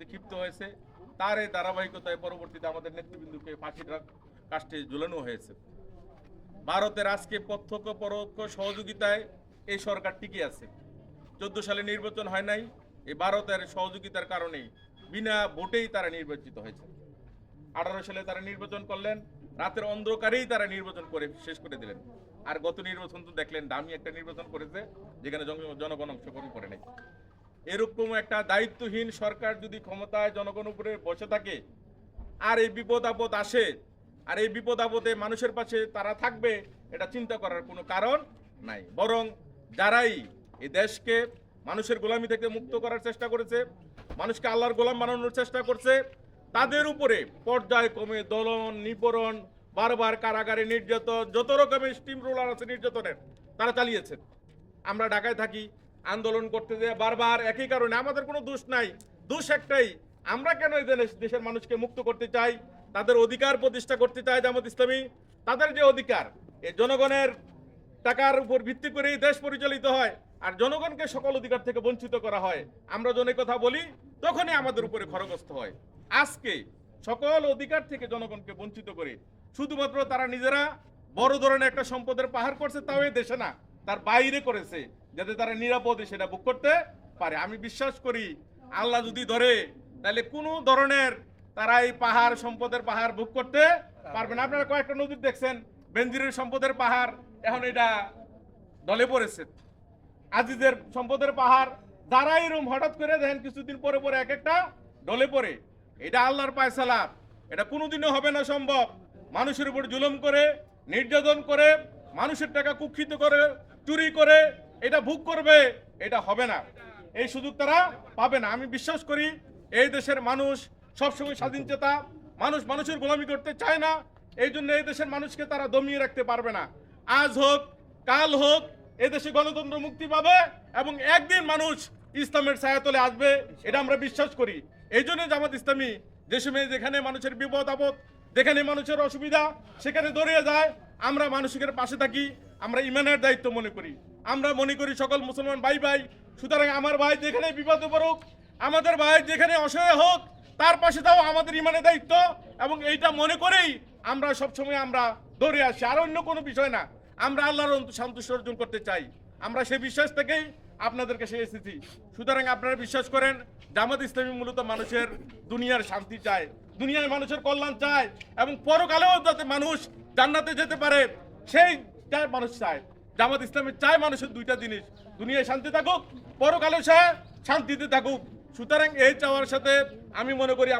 প্রতি ক্ষিপ্ত হয়েছে। তার এই ধারাবাহিকতায় পরবর্তীতে আমাদের নেতৃবৃন্দকে ফাঁসির কাষ্টে ঝুলানো হয়েছে। ভারতের আজকে প্রত্যক্ষ পরোক্ষ সহযোগিতায় এই সরকার টিকে আছে। চোদ্দ সালে নির্বাচন হয় নাই, এই ভারতের সহযোগিতার কারণেই বিনা ভোটেই তারা নির্বাচিত হয়েছে। আঠারো সালে তারা নির্বাচন করলেন, রাতের অন্ধকারেই তারা নির্বাচন করে শেষ করে দিলেন। আর গত নির্বাচন তো দেখলেন, দামি একটা নির্বাচন করেছে, যেখানে জনগণ অংশগ্রহণ করে নাই। এরকম একটা দায়িত্বহীন সরকার যদি ক্ষমতায় জনগণ উপরে বসে থাকে, আর এই বিপদ আপদ আসে, আর এই বিপদ আপদে মানুষের পাশে তারা থাকবে, এটা চিন্তা করার কোনো কারণ নাই। বরং যারাই এই দেশকে মানুষের গোলামি থেকে মুক্ত করার চেষ্টা করেছে, মানুষকে আল্লাহর গোলাম বানানোর চেষ্টা করছে, তাদের উপরে পর্যায়ক্রমে দলন, নিপরণ, বারবার কারাগারে নির্যাতন, যত রকমের স্টিম রোলার আছে নির্যাতনের, তারা চালিয়েছে আমরা ঢাকায় থাকি আন্দোলন করতে যে বারবার একই কারণে আমাদের কোনো দোষ নাই। দোষ একটাই, আমরা কেন এই দেশ- দেশের মানুষকে মুক্ত করতে চাই? তাদের অধিকার প্রতিষ্ঠা করতে চাই জামাত ইসলামী? তাদের যে অধিকার এই জনগণের টাকার উপর ভিত্তি করেই দেশ পরিচালিত হয় আর জনগণকে সকল অধিকার থেকে বঞ্চিত করা হয়। আমরা যখন কথা বলি, তখনই আমাদের উপরে খরগ্রস্ত হয়। আজকে সকল অধিকার থেকে জনগণকে বঞ্চিত করে, শুধুমাত্র তারা নিজেরা বড় ধরনের একটা সম্পদের পাহাড় করছে, তাও এই দেশে না। তার বাইরে করেছে, যাতে তারা নিরাপদে সেটা বুক করতে পারে। আমি বিশ্বাস করি, আল্লাহ যদি ধরে, তাহলে কোনো ধরনের তারা এই পাহাড়, সম্পদের পাহাড় বুক করতে পারবে না। আপনারা কয়েকটা নদীর দেখছেন বেঞ্জিরের সম্পদের পাহাড়, এখন এটা দলে পড়েছে। আজিজের সম্পদের পাহাড় দাঁড়াই রুম হঠাৎ করে দেখেন, কিছুদিন পরে পরে এক একটা ডলে পড়ে। এটা আল্লাহর পায়সালা। এটা কোনোদিনও হবে না সম্ভব। মানুষের উপর জুলুম করে, নির্যাতন করে, মানুষের টাকা কুক্ষিত করে চুরি করে এটা ভোগ করবে, এটা হবে না। এই সুযোগ তারা পাবে না। আমি বিশ্বাস করি এই দেশের মানুষ সবসময় স্বাধীন চেতা। মানুষ মানুষের গোলামি করতে চায় না। এই জন্য এই দেশের মানুষকে তারা দমিয়ে রাখতে পারবে না। আজ হোক, কাল হোক এদেশে গণতন্ত্র মুক্তি পাবে এবং একদিন মানুষ ইসলামের ছায়াতলে আসবে, এটা আমরা বিশ্বাস করি। এই জন্য জামাত ইসলামী যে সময় যেখানে মানুষের বিপদ আপদ, যেখানে মানুষের অসুবিধা, সেখানে দৌড়িয়ে যায়, আমরা মানুষের পাশে থাকি। আমরা ইমানের দায়িত্ব মনে করি। আমরা মনে করি সকল মুসলমান ভাই ভাই, সুতরাং আমার ভাই যেখানে বিপদে পড়ুক, আমাদের ভাই যেখানে অসহায় হোক, তার পাশে তাও আমাদের ইমানের দায়িত্ব এবং এইটা মনে করেই আমরা সবসময় আমরা দৌড়ে আসি আর অন্য কোনো বিষয় না। আমরা আল্লাহর সন্তুষ্ট অর্জন করতে চাই। আমরা সেই বিশ্বাস থেকেই আপনাদের কাছে এসেছি। সুতরাং আপনারা বিশ্বাস করেন, জামাত ইসলামী মূলত মানুষের দুনিয়ার শান্তি চায় দুনিয়ায় মানুষের কল্যাণ চায় এবং পরকালেও যাতে মানুষ জান্নাতে যেতে পারে, সেই চায় মানুষ চায়। জামাত ইসলামের চায় মানুষের দুইটা জিনিস। দুনিয়ায় শান্তি থাকুক পরকালে শান্তিতে থাকুক। সুতরাং এই চাওয়ার সাথে আমি মনে করি